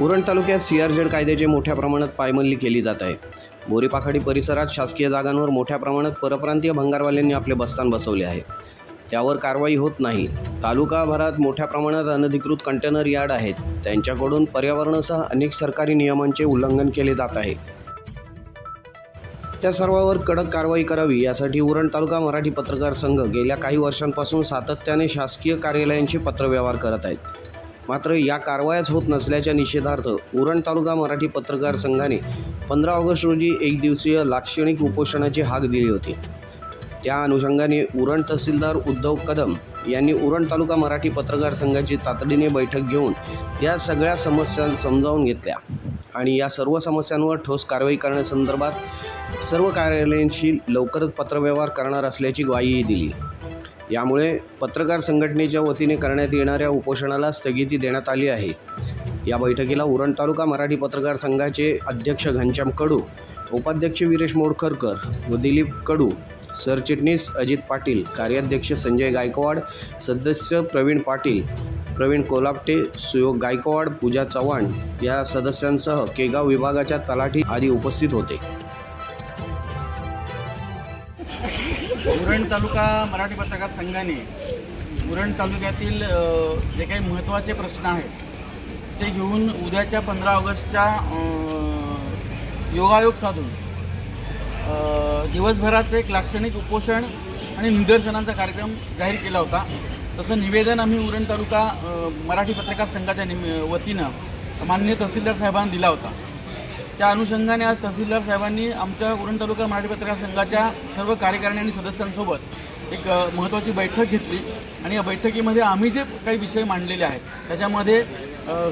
उरण तालुक्यात सीआरझेड कायद्याची मोठ्या प्रमाणात पायमल्ली केली जात आहे. बोरीपाखाडी परिसरात शासकीय जागांवर मोठ्या प्रमाणात परप्रांतीय भंगारवाल्यांनी आपले बस्तान बसवले आहे. त्यावर कारवाई होत नाही. तालुकाभरात मोठ्या प्रमाणात अनधिकृत कंटेनर यार्ड आहेत. त्यांच्याकडून पर्यावरणासह अनेक सरकारी नियमांचे उल्लंघन केले जात आहे. त्या सर्वावर कडक कारवाई करावी यासाठी उरण तालुका मराठी पत्रकार संघ गेल्या काही वर्षांपासून सातत्याने शासकीय कार्यालयांशी पत्रव्यवहार करत आहेत. मात्र या कारवायाच होत नसल्याच्या निषेधार्थ उरण तालुका मराठी पत्रकार संघाने पंधरा ऑगस्ट रोजी एक दिवसीय लाक्षणिक उपोषणाची हाक दिली होती. त्या अनुषंगाने उरण तहसीलदार उद्धव कदम यांनी उरण तालुका मराठी पत्रकार संघाची तातडीने बैठक घेऊन या सगळ्या समस्या समजावून घेतल्या आणि या सर्व समस्यांवर ठोस कारवाई करण्यासंदर्भात सर्व कार्यालयांशी लवकरच पत्रव्यवहार करणार असल्याची ग्वाहीही दिली. यामुळे पत्रकार संघटनेच्या वतीने करण्यात येणाऱ्या उपोषणाला स्थगिती देण्यात आली आहे. या बैठकीला उरण तालुका मराठी पत्रकार संघाचे अध्यक्ष घनश्याम कडू उपाध्यक्ष विरेश मोडखरकर व दिलीप कडू सरचिटणीस अजित पाटील कार्याध्यक्ष संजय गायकवाड सदस्य प्रवीण पाटील प्रवीण कोलापटे सुयोग गायकवाड पूजा चव्हाण या सदस्यांसह केगाव विभागाच्या तलाठी आदी उपस्थित होते. उरण तालुका मराठी पत्रकार संघाने उरण तालुक्यातील जे काही महत्त्वाचे प्रश्न आहेत ते घेऊन उद्याच्या पंधरा ऑगस्टच्या योगायोग साधून दिवसभराचं एक लाक्षणिक उपोषण आणि निदर्शनांचा कार्यक्रम जाहीर केला होता. तसं निवेदन आम्ही उरण तालुका मराठी पत्रकार संघाच्या निम वतीनं माननीय तहसीलदार साहेबांना दिला होता. त्या अनुषंगाने आज तहसीलदार साहेबांनी आमच्या उरण तालुका मराठी पत्रकार संघाच्या सर्व कार्यकारिणी आणि सदस्यांसोबत एक महत्त्वाची बैठक घेतली. आणि या बैठकीमध्ये आम्ही जे काही विषय मांडलेले आहेत त्याच्यामध्ये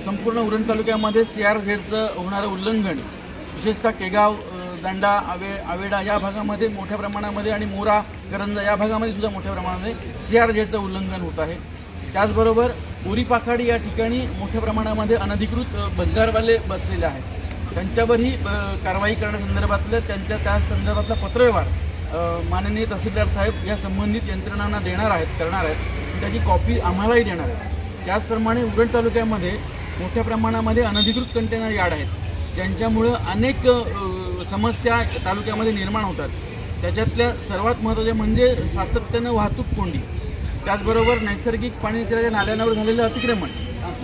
संपूर्ण उरण तालुक्यामध्ये सी आर झेडचं होणारं उल्लंघन विशेषतः केगाव दंडा दांडा आवे आवेडा या भागामध्ये मोठ्या प्रमाणामध्ये आणि मोरा करंजा या भागामध्ये सुद्धा मोठ्या प्रमाणामध्ये सी आर झेडचं उल्लंघन होत आहे. त्याचबरोबर उरीपाखाडी या ठिकाणी मोठ्या प्रमाणामध्ये अनधिकृत बंगारवाले बसलेले आहेत. त्यांच्यावरही अ, कारवाई करण्यासंदर्भातलं त्यांच्या त्या संदर्भातला पत्रव्यवहार माननीय तहसीलदार साहेब या संबंधित यंत्रणांना देणार आहेत करणार आहेत. त्याची कॉपी आम्हालाही देणार आहेत. त्याचप्रमाणे उरण तालुक्यामध्ये मोठ्या प्रमाणामध्ये अनधिकृत कंटेनर यार्ड आहेत. ज्यांच्यामुळं अनेक समस्या तालुक्यामध्ये निर्माण होतात. त्याच्यातल्या सर्वात महत्त्वाच्या म्हणजे सातत्यानं वाहतूक कोंडी. त्याचबरोबर नैसर्गिक पाणी निचऱ्याच्या नाल्यांवर झालेलं अतिक्रमण.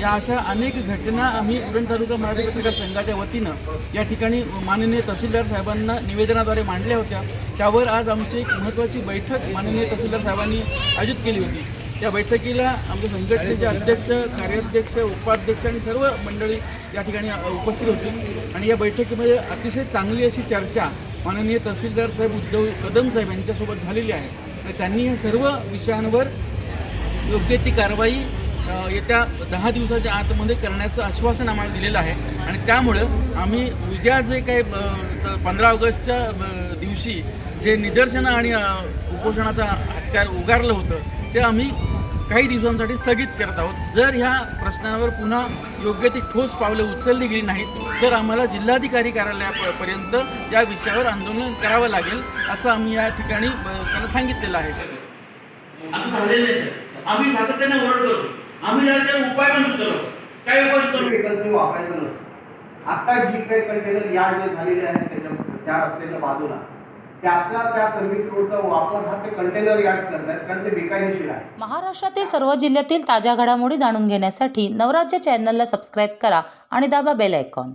या अशा अनेक घटना आम्ही उरण तालुका मराठी पत्रकार संघाच्या वतीनं या ठिकाणी माननीय तहसीलदार साहेबांना निवेदनाद्वारे मांडल्या होत्या. त्यावर आज आमची एक महत्त्वाची बैठक माननीय तहसीलदार साहेबांनी आयोजित केली होती. त्या बैठकीला आमच्या संघटनेचे अध्यक्ष कार्याध्यक्ष उपाध्यक्ष आणि सर्व मंडळी या ठिकाणी उपस्थित होती. आणि या बैठकीमध्ये अतिशय चांगली अशी चर्चा माननीय तहसीलदार साहेब उद्धव कदम साहेब यांच्यासोबत झालेली आहे. आणि त्यांनी या सर्व विषयांवर योग्य ती कारवाई येत्या दहा दिवसाच्या आतमध्ये करण्याचं आश्वासन आम्हाला दिलेलं आहे. आणि त्यामुळं आम्ही उद्या जे काही पंधरा ऑगस्टच्या दिवशी जे निदर्शनं आणि उपोषणाचा हत्यार उगारलं होतं ते आम्ही काही दिवसांसाठी स्थगित करत आहोत. जर ह्या प्रश्नावर पुन्हा योग्य ती ठोस पावलं उचलली गेली नाहीत तर आम्हाला जिल्हाधिकारी कार्यालयापर्यंत या विषयावर आंदोलन करावं लागेल असं आम्ही या ठिकाणी त्यांना सांगितलेलं आहे. असं झालेलं नाही आम्ही सातत्याने ओरड करतो आम्ही जरा उपाय पण सुचवतो काय उपाय सुचवतो व्हेकल्सनी वापरायचं नसतं. आता जी काही कंटेनर यार्ड जे झालेले आहेत त्याच्या त्या रस्त्याच्या बाजूला. त्याचा त्या सर्व्हिस रोडचा वापर हा ते कंटेनर यार्ड करतात कारण ते बेकायदेशीर आहे. महाराष्ट्रातील सर्व जिल्ह्यातील ताज्या घडामोडी जाणून घेण्यासाठी नवराज्य चॅनलला सबस्क्राईब करा आणि दाबा बेल आयकॉन